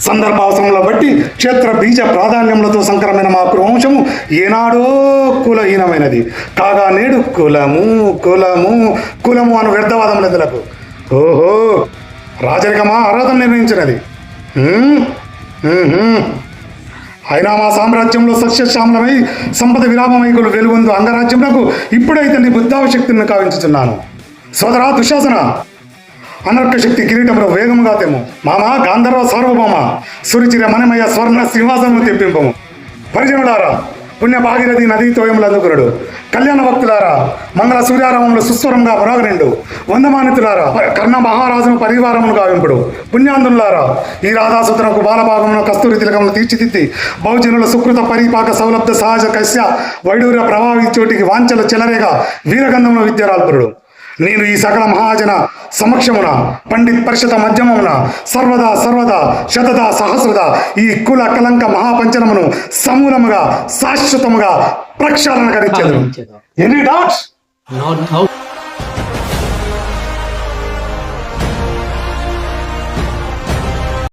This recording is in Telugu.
సందర్భావసరంలో బట్టి క్షేత్ర బీజ ప్రాధాన్యములతో సంకరమైన మా వంశము ఏనాడో కులహీనమైనది. కాగా నేడు కులము కులము కులము అను వ్యర్థవాదం లెదలకు. ఓహో! రాజరికమా ఆరాధన నిర్ణయించినది అయినా మా సామ్రాజ్యంలో సస్యశ్యామలమై సంపద విరామమైకులు వెలుగొందు అంగరాజ్యమునకు ఇప్పుడైతే నీ బుద్ధావశక్తిని కావించుతున్నాను సోదరా దుశాసన అనర్క శక్తి కిరీటములో వేగముగా తెము మామ గాంధర్వ సార్వభౌమ సురుచిర మనమయ స్వర్ణ సింహాసనము తెప్పింపము. పరిజనులారా పుణ్య భాగీరథి నదీ తోయములందుకురుడు కళ్యాణ భక్తులారా మంగళ సూర్యారామంలో సుస్వరంగా పరాగనిండు వందమానితులారా కర్ణ మహారాజును పరివారమును గావింపుడు. పుణ్యాంధులారా ఈ రాధాసుతునకు బాలభాగమును కస్తూరి తిలకమును తీర్చిదిద్ది. బహుజనుల సుకృత పరిపాక సౌలభ్య సహజ కశ్య వైడూర్య ప్రభావి చోటికి వాంచల చెలరేగా వీరగంధమున విద్యారాల్పురుడు నేను ఈ సకల మహాజన సమక్షమున పండిత్ పరిషత మధ్యమమున సర్వదా సర్వదా శతద సహస్రద ఈ కుల కలంక మహాపంచనమును సమూలముగా శాశ్వతముగా ప్రక్షాళన గడించేది ఎనీ డాట్స్